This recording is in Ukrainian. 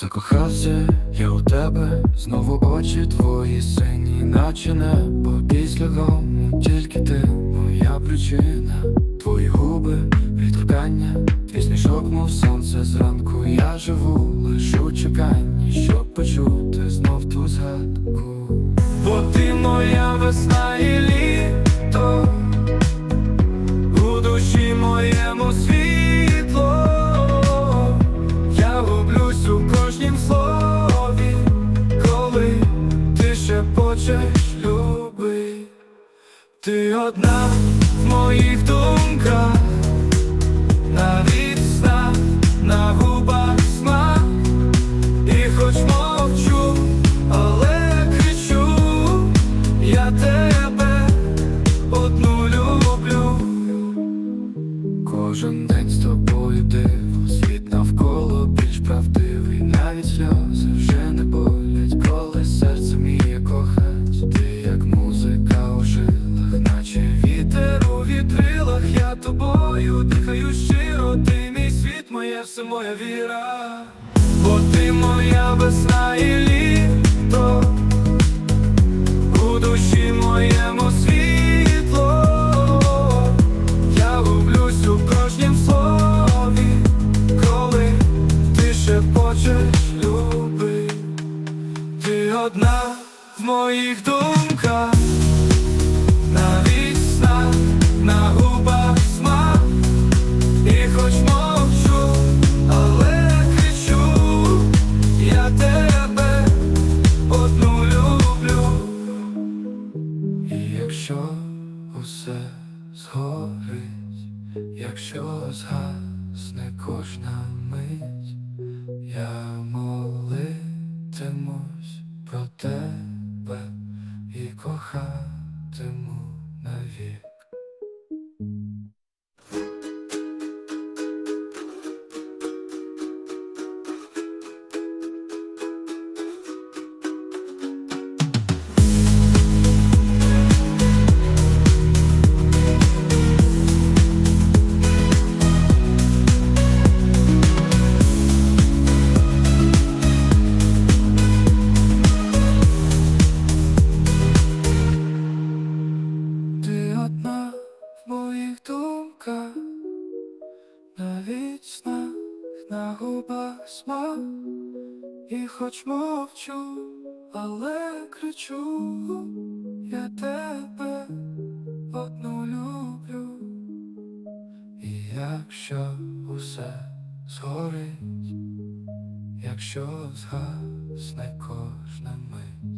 Закохався я у тебе, знову очі твої сині, наче небо після грому, тільки ти моя причина, твої губи, відторкання, твій сніжок, мов сонце зранку. Я живу лиш у чеканні, щоб почути знов ту згадку. Бо ти моя весна і літо, у душі моєму світло. Слові, коли ти шепочеш, люби. Ти одна в моїх думках, навіть сна, на губах смак, і хоч мовчу, але кричу, я тебе одну люблю. Кожен день з тобою диво, світ навколо більш правдивий, навіть сльози вже не болять, коли серце вміє кохать. Ти як музика у жилах, наче вітер у вітрилах, я тобою дихаю щиро, ти мій світ, моє все моя віра, бо ти моя весна і літо, у душі одна в моїх думках, навіть на губах смак, і хоч мовчу, але кричу, я тебе одну люблю. Якщо усе згорить, якщо згасне кожна мить, я молитимусь про тебе і кохатиму навік. Навіть снах на губах смак, і хоч мовчу, але кричу, я тебе одну люблю, і якщо усе згорить, якщо згасне кожна мить.